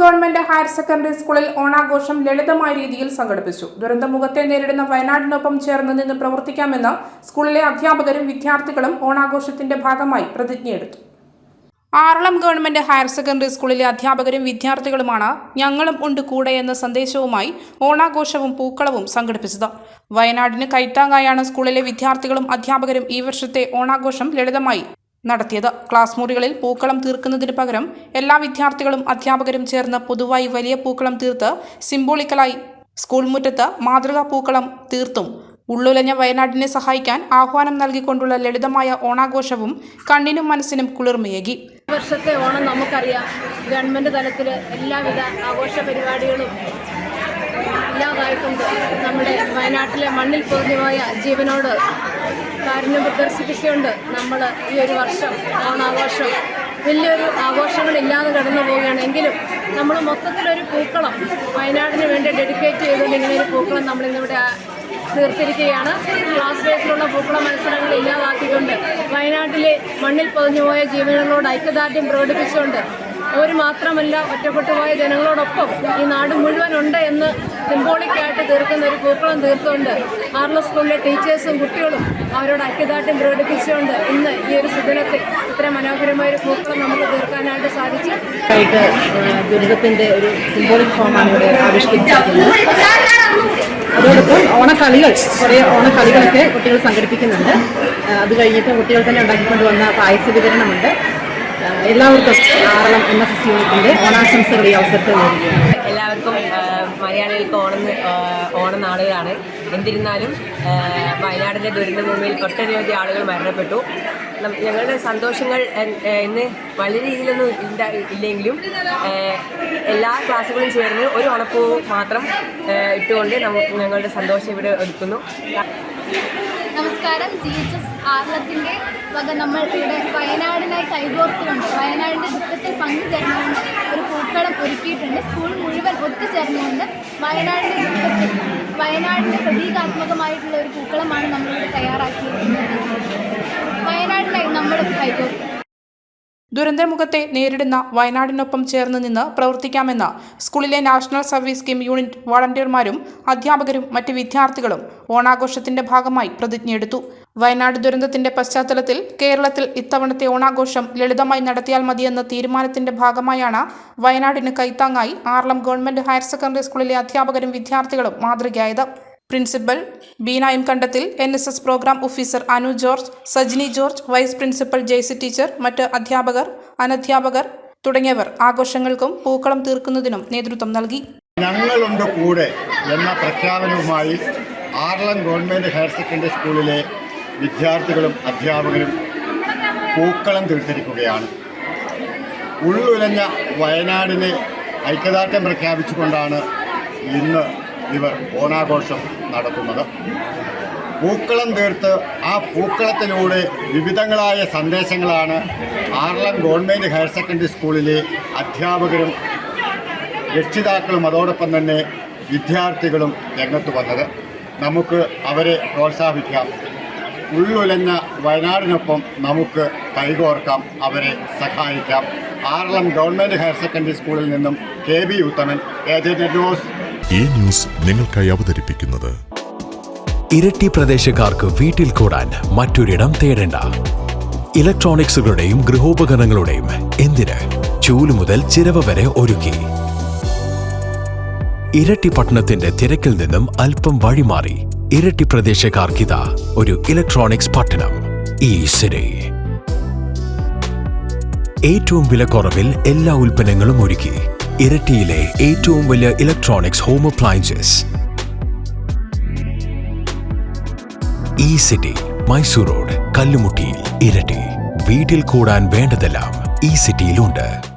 Government higher secondary സ്കൂളിൽ ഓണാഘോഷം ലളിതമായ രീതിയിൽ സംഘടിപ്പിച്ചു. ദുരന്തമുഖത്തെ നേരിടുന്ന വയനാടിനൊപ്പം ചേർന്ന് നിന്ന് പ്രവർത്തിക്കാമെന്ന് സ്കൂളിലെ അധ്യാപകരും വിദ്യാർത്ഥികളും ഓണാഘോഷത്തിന്റെ ഭാഗമായി പ്രതിജ്ഞയെടുത്തു. ആറളം ഗവൺമെന്റ് ഹയർ സെക്കൻഡറി സ്കൂളിലെ അധ്യാപകരും വിദ്യാർത്ഥികളുമാണ് ഞങ്ങളും ഉണ്ട് കൂടെ എന്ന സന്ദേശവുമായി ഓണാഘോഷവും പൂക്കളവും സംഘടിപ്പിച്ചത്. വയനാടിന് കൈത്താങ്ങായാണ് സ്കൂളിലെ വിദ്യാർത്ഥികളും അധ്യാപകരും ഈ വർഷത്തെ ഓണാഘോഷം ലളിതമായി നടത്തിയത്. ക്ലാസ് മുറികളിൽ പൂക്കളം തീർക്കുന്നതിന് പകരം എല്ലാ വിദ്യാർത്ഥികളും അധ്യാപകരും ചേർന്ന് പൊതുവായി വലിയ പൂക്കളം തീർത്ത് സിംബോളിക്കലായി സ്കൂൾ മുറ്റത്ത് മാതൃകാ പൂക്കളം തീർത്തും. ഉള്ളുലഞ്ഞ വയനാടിനെ സഹായിക്കാൻ ആഹ്വാനം നൽകിക്കൊണ്ടുള്ള ലളിതമായ ഓണാഘോഷവും കണ്ണിനും മനസ്സിനും കുളിർമയേകി. വർഷത്തെ ഓണം നമുക്കറിയാം. ഗവൺമെന്റ് തലത്തിൽ എല്ലാവിധ ആഘോഷ പരിപാടികളും എല്ലാതായിട്ടുണ്ട് നമ്മുടെ വയനാട്ടിലെ മണ്ണിൽ പൊതിഞ്ഞുപോയ ജീവനോട് കാരുണ്യം പ്രദർശിപ്പിച്ചുകൊണ്ട് നമ്മൾ ഈ ഒരു വർഷം ഓണാഘോഷം വലിയൊരു ആഘോഷങ്ങളില്ലാതെ കടന്നു പോവുകയാണ്. എങ്കിലും നമ്മൾ മൊത്തത്തിലൊരു പൂക്കളം വയനാടിന് വേണ്ടി ഡെഡിക്കേറ്റ് ചെയ്തുകൊണ്ട് ഇങ്ങനെ ഒരു പൂക്കളം നമ്മളിന്നിവിടെ തീർത്തിരിക്കുകയാണ്. ക്ലാസ് ബേസിലുള്ള പൂക്കള മത്സരങ്ങൾ ഇല്ലാതാക്കിക്കൊണ്ട് വയനാട്ടിലെ മണ്ണിൽ പതിഞ്ഞുപോയ ജീവനങ്ങളോട് ഐക്യദാർഢ്യം പ്രകടിപ്പിച്ചുകൊണ്ട് അവർ മാത്രമല്ല ഒറ്റപ്പെട്ടുപോയ ജനങ്ങളോടൊപ്പം ഈ നാട് മുഴുവൻ ഉണ്ട് എന്ന് സിംബോളിക്കായിട്ട് തീർക്കുന്ന ഒരു പൂക്കളം തീർത്തുകൊണ്ട് ആർലോ സ്കൂളിലെ ടീച്ചേഴ്സും കുട്ടികളും അവരോട് ഐക്യദാർഢ്യം പ്രകടിപ്പിച്ചുകൊണ്ട് ഇന്ന് ഈ ഒരു സുദിനത്തിൽ ഇത്ര മനോഹരമായ ഒരു പൂക്കളം നമുക്ക് തീർക്കാനായിട്ട് സാധിച്ചു. ദുരിതത്തിന്റെ ഒരു സിംബോളിക് ഫോമാണ് ഇവിടെ ആവിഷ്കരിച്ചിരിക്കുന്നത്. അതോടൊപ്പം ഓണക്കളികൾ കുറേ ഓണക്കളികളൊക്കെ കുട്ടികൾ സംഘടിപ്പിക്കുന്നുണ്ട്. അത് കഴിഞ്ഞിട്ട് കുട്ടികൾ തന്നെ ഉണ്ടാക്കിക്കൊണ്ട് വന്ന പായസ വിതരണമുണ്ട്. എല്ലാവർക്കും ആറളം എൻ എസ് ഓണാശംസകൾ ഈ അവസരത്തിൽ എല്ലാവർക്കും മലയാളികൾക്ക് ഓണം ഓണ ഓണനാളുകളാണ്. എന്നിരുന്നാലും വയനാടിന്റെ ദുരന്തഭൂമിയിൽ ഒട്ടനവധി ആളുകൾ മരണപ്പെട്ടു. ഞങ്ങളുടെ സന്തോഷങ്ങൾ ഇന്ന് വളരെ രീതിയിലൊന്നും ഇല്ലെങ്കിലും എല്ലാ ക്ലാസ്സുകളും ചേർന്ന് ഒരു ഉണപ്പൂ മാത്രം ഇട്ടുകൊണ്ട് ഞങ്ങളുടെ സന്തോഷം ഇവിടെ ഒരുക്കുന്നു. നമസ്കാരം. ജി എച്ച് എസ് ആർലത്തിന്റെ വക നമ്മൾ ഇവിടെ വയനാടിനായി കൈകോർത്തുകൊണ്ട് വയനാടിന്റെ ദുഃഖത്തിൽ പങ്കുചേർന്നുകൊണ്ട് ഒരു പൂക്കളം ഒരുക്കിയിട്ടുണ്ട്. സ്കൂൾ മുഴുവൻ ഒത്തുചേർന്നുകൊണ്ട് വയനാടിന്റെ ദുഃഖത്തിൽ വയനാടിന്റെ പ്രതീകാത്മകമായിട്ടുള്ള ഒരു പൂക്കളമാണ് നമ്മളിവിടെ തയ്യാറാക്കിയിരിക്കുന്നത്. വയനാടിനായി നമ്മളും കൈകോർക്കും. ദുരന്തമുഖത്തെ നേരിടുന്ന വയനാടിനൊപ്പം ചേർന്ന് നിന്ന് പ്രവർത്തിക്കാമെന്ന് സ്കൂളിലെ നാഷണൽ സർവീസ് സ്കീം യൂണിറ്റ് വളണ്ടിയർമാരും അധ്യാപകരും മറ്റ് വിദ്യാർത്ഥികളും ഓണാഘോഷത്തിന്റെ ഭാഗമായി പ്രതിജ്ഞയെടുത്തു. വയനാട് ദുരന്തത്തിന്റെ പശ്ചാത്തലത്തിൽ കേരളത്തിൽ ഇത്തവണത്തെ ഓണാഘോഷം ലളിതമായി നടത്തിയാൽ മതിയെന്ന തീരുമാനത്തിന്റെ ഭാഗമായാണ് വയനാടിന് കൈത്താങ്ങായി ആർലം ഗവൺമെന്റ് ഹയർ സെക്കൻഡറി സ്കൂളിലെ അധ്യാപകരും വിദ്യാർത്ഥികളും മാതൃകയായത്. Principal Beena M Kandathil N S S programme officer Anu George Sajini George vice principal Jaicy teacher മറ്റ് അധ്യാപകർ അനധ്യാപകർ തുടങ്ങിയവർ ആഘോഷങ്ങൾക്കും പൂക്കളം തീർക്കുന്നതിനും നേതൃത്വം നൽകി. ഞങ്ങളുണ്ട് കൂടെ എന്ന പ്രഖ്യാപനവുമായി ആർലം ഗവൺമെന്റ് ഹയർ സെക്കൻഡറി സ്കൂളിലെ വിദ്യാർത്ഥികളും അധ്യാപകരും പൂക്കളം തീർത്തിരിക്കുകയാണ്. ഉള്ളുലഞ്ഞ വയനാടിനെ ഐക്യദാർഢ്യം പ്രഖ്യാപിച്ചുകൊണ്ടാണ് ഇന്ന് ഇവർ ഓണാഘോഷം നടത്തുന്നത്. പൂക്കളം തീർത്ത് ആ പൂക്കളത്തിലൂടെ വിവിധങ്ങളായ സന്ദേശങ്ങളാണ് ആർലം ഗവൺമെന്റ് ഹയർ സെക്കൻഡറി സ്കൂളിലെ അധ്യാപകരും രക്ഷിതാക്കളും അതോടൊപ്പം തന്നെ വിദ്യാർത്ഥികളും രംഗത്ത് വന്നത്. നമുക്ക് അവരെ പ്രോത്സാഹിപ്പിക്കാം. ഉള്ളുലഞ്ഞ വയനാടിനൊപ്പം നമുക്ക് കൈകോർക്കാം അവരെ സഹായിക്കാം. ആറളം ഗവൺമെന്റ് ഹയർ സെക്കൻഡറി സ്കൂളിൽ നിന്നും K B Uthaman agent news. ഈ ന്യൂസ് നിങ്ങൾക്കായി അവതരിപ്പിക്കുന്നത്. ഇരട്ടി പ്രദേശക്കാർക്ക് വീട്ടിൽ കൂടാൻ മറ്റൊരിടം തേടേണ്ട. ഇലക്ട്രോണിക്സുകളുടെയും ഗൃഹോപകരണങ്ങളുടെയും എന്തിന് ചൂൽ മുതൽ ചിരവ് വരെ ഒരുക്കി? ഇരട്ടി പട്ടണത്തിന്റെ തിരക്കിൽ നിന്നും അല്പം വഴിമാറി ഇരട്ടി പ്രദേശക്കാർക്കിതാ ഒരു ഇലക്ട്രോണിക്സ് പട്ടണം ഈ സിറ്റി ഏറ്റവും വിലക്കുറവിൽ എല്ലാ ഉൽപ്പന്നങ്ങളും ഒരുക്കി. ഇരട്ടിയിലെ ഏറ്റവും വലിയ electronics home appliances E city Mysore road കല്ലുമുട്ടിയിൽ Iritty. വീട്ടിൽ കൂടാൻ വേണ്ടതെല്ലാം ഈ സിറ്റിയിലുണ്ട്